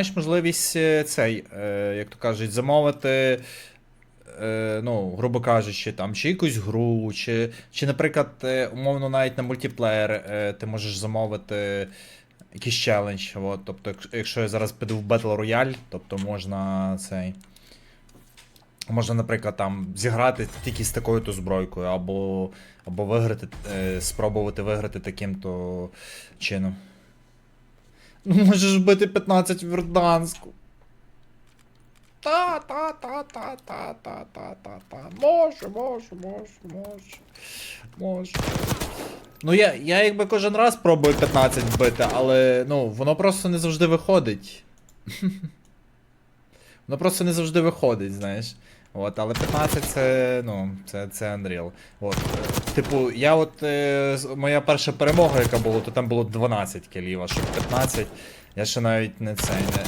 маєш можливість е, цей, е, як то кажуть, замовити. е, Ну, грубо кажучи, там, чи якусь гру, чи, чи наприклад, умовно, навіть на мультиплеєр ти можеш замовити якийсь челендж. От, тобто, якщо- я зараз піду в Battle Royale, тобто можна цей. Можна, наприклад, там зіграти тільки з такою-то збройкою, або, або виграти, спробувати виграти таким-то чином. Ну, можеш бити 15 в Верданську. Та-та-та-та-та-та-та-та. Можу, можу, можу, можу. Можу. Ну, я я якби кожен раз пробую 15 бити, але ну, воно просто не завжди виходить. Воно просто не завжди виходить, знаєш. От, але 15 це, ну, це, це Unreal. От. Типу, я от е, моя перша перемога, яка була, то там було 12 кілів, а щоб 15, я ще навіть не це не,